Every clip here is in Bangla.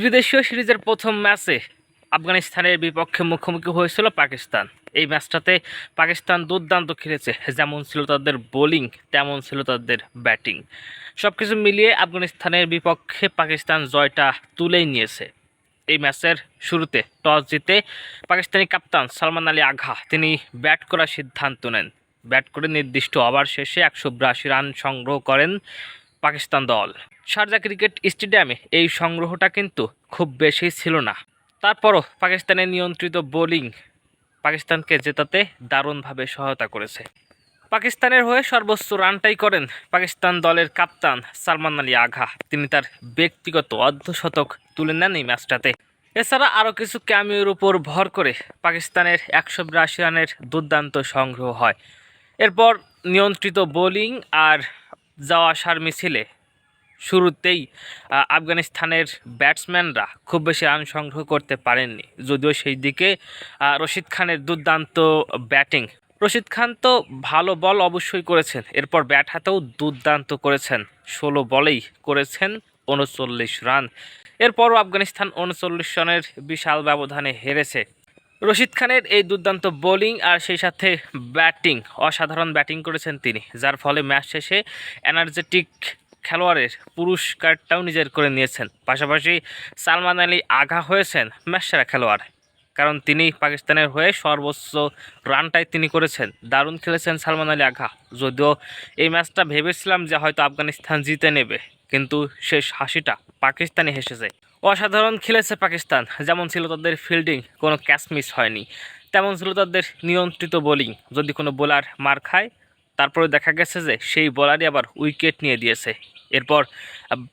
ত্রিদেশীয় সিরিজের প্রথম ম্যাচে আফগানিস্তানের বিপক্ষে মুখোমুখি হয়েছিল পাকিস্তান। এই ম্যাচটাতে পাকিস্তান দুর্দান্ত খেলেছে। যেমন ছিল তাদের বোলিং, তেমন ছিল তাদের ব্যাটিং। সব কিছু মিলিয়ে আফগানিস্তানের বিপক্ষে পাকিস্তান জয়টা তুলেই নিয়েছে। এই ম্যাচের শুরুতে টস জিতে পাকিস্তানি কাপ্তান সালমান আলী আঘা, তিনি ব্যাট করার সিদ্ধান্ত নেন। ব্যাট করে নির্দিষ্ট ওভার শেষে একশো বিরাশি রান সংগ্রহ করেন পাকিস্তান দল। শারজা ক্রিকেট স্টেডিয়ামে এই সংগ্রহটা কিন্তু খুব বেশি ছিল না। তারপরও পাকিস্তানের নিয়ন্ত্রিত বোলিং পাকিস্তানকে জেতাতে দারুণভাবে সহায়তা করেছে। পাকিস্তানের হয়ে সর্বোচ্চ রানটাই করেন পাকিস্তান দলের কাপ্তান সালমান আলী আঘা। তিনি তার ব্যক্তিগত অর্ধশতক তুলে নেন এই ম্যাচটাতে। এছাড়া আরও কিছু ক্যামিওর উপর ভর করে পাকিস্তানের একশো বিরাশি রানের দুর্দান্ত সংগ্রহ হয়। এরপর নিয়ন্ত্রিত বোলিং আর যাওয়া আসার মিছিলে। শুরুতেই আফগানিস্তানের ব্যাটসম্যানরা খুব বেশি রান সংগ্রহ করতে পারেননি। যদিও সেই দিকে রশিদ খানের দুর্দান্ত ব্যাটিং। রশিদ খান তো ভালো বল অবশ্যই করেছেন, এরপর ব্যাট হাতেও দুর্দান্ত করেছেন। ষোলো বলেই করেছেন উনচল্লিশ রান। এরপরও আফগানিস্তান উনচল্লিশ রানের বিশাল ব্যবধানে হেরেছে। রশিদ খানের এই দুর্দান্ত বোলিং আর সেই সাথে ব্যাটিং, অসাধারণ ব্যাটিং করেছেন তিনি, যার ফলে ম্যাচ শেষে এনার্জেটিক খেলোয়াড়ের পুরস্কারটাও নিজের করে নিয়েছেন। পাশাপাশি সালমান আলী আঘা হয়েছেন ম্যাচ সেরা খেলোয়াড়। কারণ তিনি পাকিস্তানের হয়ে সর্বোচ্চ রানটাই তিনি করেছেন। দারুণ খেলেছেন সালমান আলী আঘা। যদিও এই ম্যাচটা ভেবেছিলাম যে হয়তো আফগানিস্তান জিতে নেবে, কিন্তু শেষ হাসিটা পাকিস্তানি হেসেছে অসাধারণ খেলেছে পাকিস্তান। যেমন ছিল তাদের ফিল্ডিং কোনো ক্যাচ মিস হয়নি। তেমন ছিল তাদের নিয়ন্ত্রিত বোলিং যদি কোনো বোলার মার খায়, তারপরে দেখা গেছে যে সেই বোলারই আবার উইকেট নিয়ে দিয়েছে। এরপর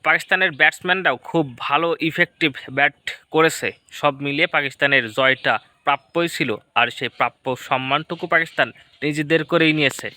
পাকিস্তানের ব্যাটসম্যানরাও খুব ভালো ইফেক্টিভ ব্যাট করেছে। সব মিলিয়ে পাকিস্তানের জয়টা প্রাপ্যই ছিল, আর সেই প্রাপ্য সম্মানটুকু পাকিস্তান নিজেদের করেই নিয়েছে।